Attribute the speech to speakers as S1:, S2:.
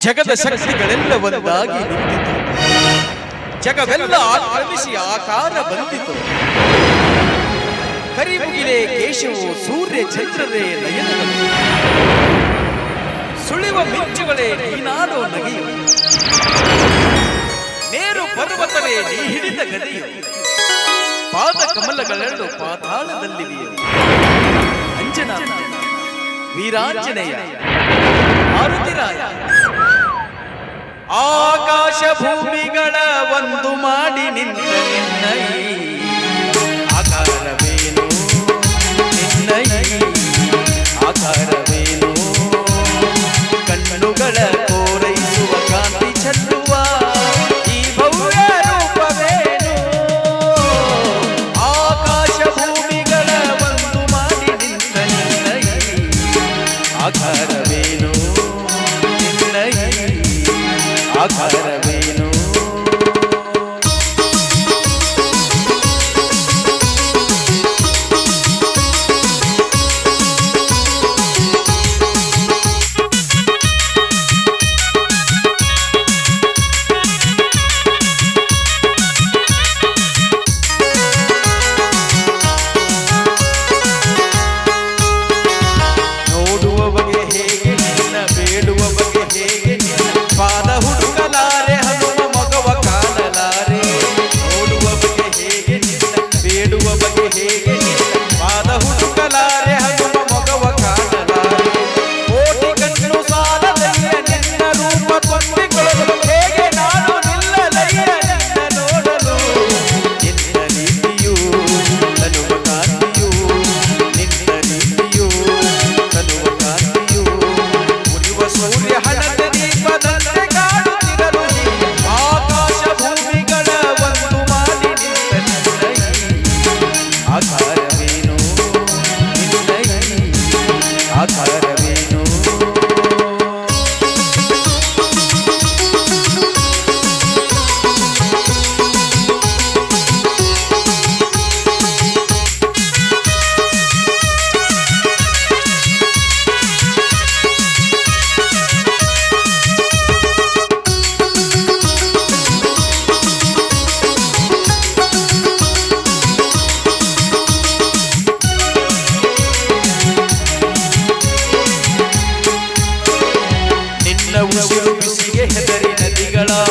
S1: ಜಗದ ಶಕ್ತಿಗಳೆಲ್ಲ ಒಂದಾಗಿ ನಿಂತಿತು. ಜಗವೆಲ್ಲ ಆಕ್ರಮಿಸಿ ಆಕಾರ ಬಂದಿತು. ಕರಿಮುಗಿಲೆ ಕೇಶವು ಸೂರ್ಯ ಚಂದ್ರರೇ ನಯನ ಸುಳಿವ ಮಿಂಚುಗಳೇ ನೀನಾರೋ ನಗೆಯು. ನೇರು ಪರ್ವತವೇ ನೀ ಹಿಡಿದ ಗದಿಯು. ಪಾದ ಕಮಲಗಳೆರಡು ಪಾತಾಳದಲ್ಲಿವೆಯು. ಅಂಜನ. ವೀರಾಂಜನೇಯ. ಭೂಮಿಗಳ ಒಂದು ಮಾಡಿ ನಿನ್ನ ನಿನ್ನೈ. ಆಕಾರವೇನು? ನಿನ್ನೈ. ಆಕಾರವೇನು? ಕಣ್ಣುಗಳ ಕೋರೈಸುವ ಕಾಂತಿ ಚೆಲ್ಲುವ ಈ ಭವ್ಯ ರೂಪವೇನು? ಆಕಾಶ ಭೂಮಿಗಳ ಒಂದು ಮಾಡಿ ನಿಂತ ನಿನ್ನೈ. ಆಕಾರವೇನು? ನಿನ್ನೈ. ಆಕಾರವೇನು? ನಿನ್ನ ಉಸಿರು